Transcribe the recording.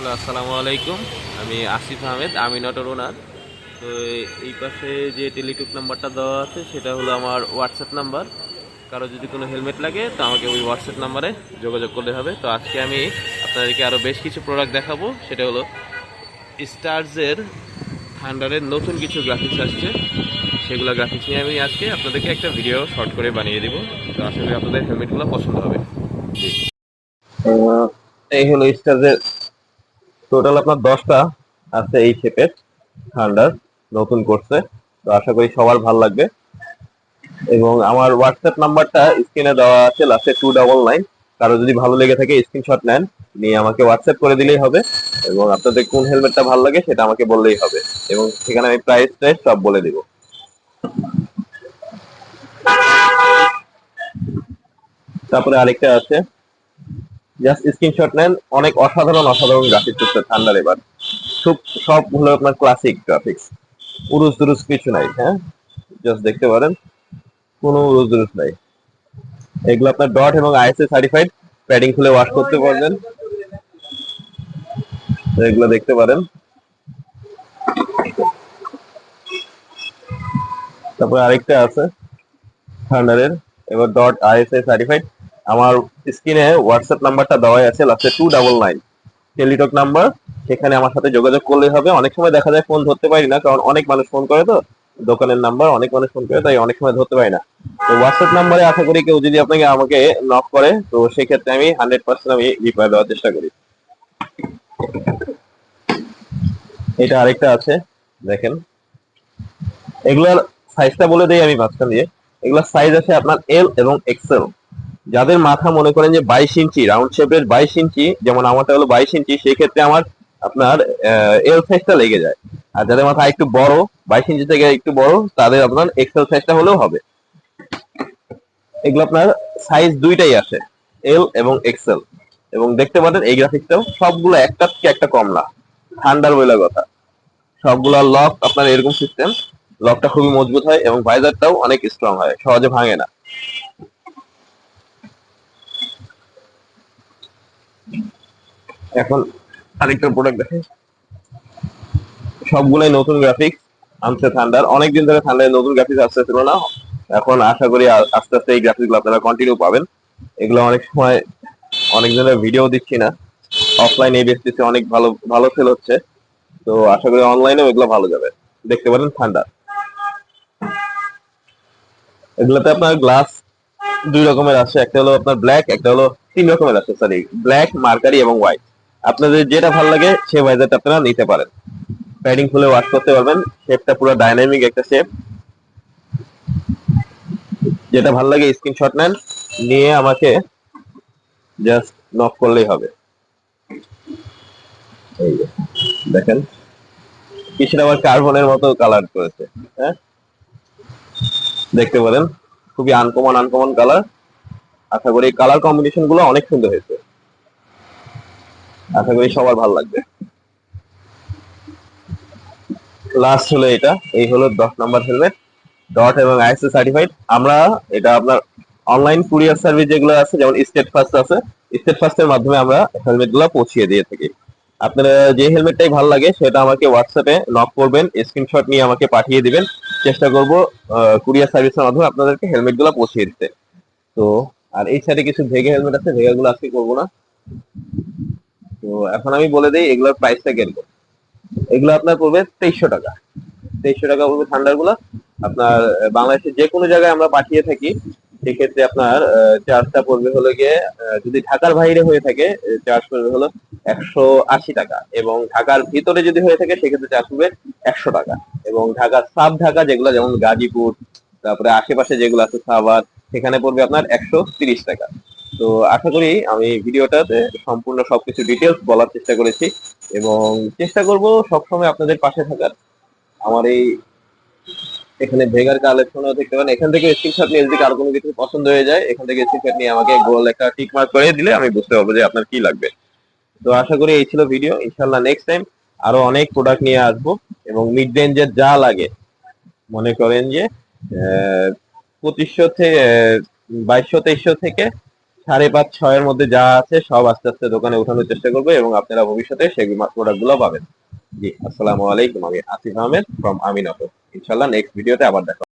Hello, আসসালামু আলাইকুম। আমি আসিফ আহমেদ, আমি নটর ওনার। তো এই পাশে যে টেলিটুক নাম্বারটা দেওয়া আছে, সেটা হলো আমার হোয়াটসঅ্যাপ নাম্বার। কারও যদি কোনো হেলমেট লাগে, তো আমাকে ওই হোয়াটসঅ্যাপ নাম্বারে যোগাযোগ করলে হবে। তো আজকে আমি আপনাদেরকে আরও বেশ কিছু প্রোডাক্ট দেখাবো। সেটা হলো স্টার্সের থান্ডারের নতুন কিছু গ্রাফিক্স আসছে। সেগুলো গ্রাফিক্স নিয়ে আমি আজকে আপনাদেরকে একটা ভিডিও শর্ট করে বানিয়ে দিব। তো আশা করি আপনাদের হেলমেটগুলো পছন্দ হবে। এই হলো স্টার্সের টোটাল আপনার দশটা আছে এই শেপের থান্ডার নতুন করছে। তো আশা করি সবার ভালো লাগবে। এবং আমার হোয়াটসঅ্যাপ নাম্বারটা স্ক্রিনে দেওয়া আছে লাস্টে টু ডাবল নাইন কারও যদি ভালো লেগে থাকে স্ক্রিনশট নেন। নিয়ে আমাকে হোয়াটসঅ্যাপ করে দিলেই হবে। এবং আপনাদের কোন হেলমেটটা ভালো লাগে, সেটা আমাকে বললেই হবে। এবং সেখানে আমি প্রাইস টাইস সব বলে দিব। তারপরে আরেকটা আছে। জাস্ট স্ক্রিনশট নেন। অনেক অসাধারণ অসাধারণ গ্রাফিক্স হচ্ছে ঠান্ডার এবার। খুব, সব হলো আপনার ক্লাসিক গ্রাফিক্স উরুস দুরুস কিছু নাই হ্যাঁ? জাস্ট দেখতে পারেন। কোনো উরুস দুরুস নাই। এগুলো আপনার ডট এবং আইএসএ সার্টিফাইড প্যাডিং খুলে ওয়াশ করতে পারবেন। এগুলো দেখতে পারেন। তারপরে আরেকটা আছে। থান্ডারের এবার ডট আইএসএ সার্টিফাইড আমার স্ক্রিনে হোয়াটসঅ্যাপ নাম্বারটা দেওয়াই আছে লাস্টে two double nine Teletalk number সেখানে আমার সাথে যোগাযোগ করলেই হবে। অনেক সময় দেখা যায় ফোন ধরতে পারি না, কারণ অনেক মানুষ ফোন করে তো। দোকানের নাম্বার, অনেক মানুষ ফোন করে, তাই অনেক সময় ধরতে পারি না। তো হোয়াটসঅ্যাপ নাম্বারে আশা করি কেউ যদি আপনাকে আমাকে নক করে, তো সেক্ষেত্রে আমি হান্ড্রেড পার্সেন্ট আমি রিপ্লাই দেওয়ার চেষ্টা করি। এটা আরেকটা আছে, দেখেন। এগুলার সাইজটা বলে দেই আমি মাঝখান দিয়ে। এগুলার সাইজ আছে আপনার এল এবং এক্সেল যাদের মাথা মনে করেন যে বাইশ ইঞ্চি রাউন্ড শেপের বাইশ ইঞ্চি, যেমন আমারটা হলো বাইশ ইঞ্চি সেই ক্ষেত্রে আমার আপনার এল সাইজটা লেগে যায়। আর যাদের মাথা একটু বড়, বাইশ ইঞ্চি থেকে একটু বড়, তাদের আপনার এক্সেল সাইজটা হলেও হবে। এগুলো আপনার সাইজ দুইটাই আছে এল এবং এক্সেল এবং দেখতে পারেন এই গ্রাফিক্সটাও সবগুলো একটা থেকে একটা কম না ঠান্ডার বইলা কথা। সবগুলা লক আপনার এরকম সিস্টেম লকটা খুবই মজবুত হয় এবং ভাইজারটাও অনেক স্ট্রং হয়, সহজে ভাঙে না। এখন আরেকটা প্রোডাক্ট দেখে। সবগুলাই নতুন গ্রাফিক্স আনছে থান্ডার অনেকদিন ধরে থান্ডারের নতুন গ্রাফিক্স আসতেছিল না। এখন আশা করি আস্তে আস্তে এই গ্রাফিক্স আপনারা কন্টিনিউ পাবেন। এগুলো অনেক সময় অনেক দিনের ভিডিও দিচ্ছি না। অফলাইনে এই বেসটিতে অনেক ভালো ভালো সেল হচ্ছে। তো আশা করি অনলাইনেও এগুলো ভালো যাবে। দেখতে পারেন ঠান্ডা এগুলোতে আপনার গ্লাস দুই রকমের আছে। একটা হলো আপনার ব্ল্যাক একটা হলো তিন রকমের আছে। সরি ব্ল্যাক মার্কারি এবং হোয়াইট আপনাদের যেটা ভালো লাগে সে ভাইজারটা আপনারা নিতে পারেন। প্যাডিং খুলে ওয়াশ করতে পারবেন শেপটা পুরো ডাইনামিক একটা শেপ যেটা ভালো লাগে স্ক্রিনশট নেন নিয়ে আমাকে জাস্ট নক করলেই হবে। এই যে, দেখেন কিছুটা আবার কার্বনের মতো কালার করেছে হ্যাঁ? দেখতে পারেন খুবই আনকমন আনকমন কালার আশা করি কালার কম্বিনেশনগুলো অনেক সুন্দর হয়েছে। আশা করি সবার ভালো লাগবে। লাস্ট হলো এটা, এই হলো দশ নাম্বার হেলমেট ডট এবং আইএসএ সার্টিফাইড আমরা এটা আপনার অনলাইন কুরিয়ার সার্ভিস যেগুলো আছে, যেমন স্টেট ফার্স্ট আছে স্টেট ফার্স্টের মাধ্যমে আমরা হেলমেটগুলো পৌঁছিয়ে দিয়ে থাকি। আপনারা যে হেলমেটটাই ভালো লাগে, সেটা আমাকে হোয়াটসঅ্যাপে নক করবেন স্ক্রিনশট নিয়ে আমাকে পাঠিয়ে দিবেন। চেষ্টা করব কুরিয়ার সার্ভিসের মাধ্যমে আপনাদেরকে হেলমেটগুলো পৌঁছিয়ে দিতে। তো, আর এই সাইডে কিছু ভেগে হেলমেট আছে ভেগা গুলো আজকে করব না। তো এখন আমি বলে দিই, এগুলোর প্রাইসটা কীরকম এগুলো আপনার পড়বে তেইশশো টাকা। তেইশশো টাকা পড়বে ঠান্ডারগুলো আপনার বাংলাদেশের যে কোনো জায়গায় আমরা পাঠিয়ে থাকি, সেক্ষেত্রে আপনার চার্জটা পড়বে হলো গিয়ে যদি ঢাকার বাইরে হয়ে থাকে চার্জ পড়বে হলো একশো আশি টাকা। এবং ঢাকার ভিতরে যদি হয়ে থাকে, সেক্ষেত্রে চার্জ পড়বে একশো টাকা। এবং ঢাকার সাব ঢাকা যেগুলো, যেমন গাজীপুর, তারপরে আশেপাশে যেগুলো আছে সাভার, সেখানে পড়বে আপনার একশো তিরিশ টাকা। তো আশা করি আমি ভিডিওটাতে সম্পূর্ণ সবকিছু ডিটেলস বলার চেষ্টা করেছি এবং চেষ্টা করব সবসময় আপনাদের পাশে থাকার। আমার এই এখানে ভেগার কালেকশনও দেখতে পারেন। এখান থেকে স্ক্রিনশট নিয়ে যদি কারও কোনো কিছু পছন্দ হয়ে যায়, এখান থেকে স্ক্রিনশট নিয়ে আমাকে গোল একটা টিক মার্ক করে দিলে আমি বুঝতে পারব যে আপনার কি লাগবে। তো আশা করি এই ছিল ভিডিও ইনশাল্লাহ নেক্সট টাইম আরও অনেক প্রোডাক্ট নিয়ে আসব এবং মিড রেঞ্জের যা লাগে, মনে করেন যে পঁচিশশো থেকে বাইশশো, তেইশশো থেকে সাড়ে পাঁচ, ছয়ের মধ্যে যা আছে সব আস্তে আস্তে দোকানে উঠানোর চেষ্টা করব এবং আপনারা ভবিষ্যতে সেই প্রোডাক্টগুলো পাবেন জি, আসসালামু আলাইকুম, আমি আসিফ আহমেদ ফ্রম আমিন ইনশাল্লাহ নেক্সট ভিডিওতে আবার দেখা।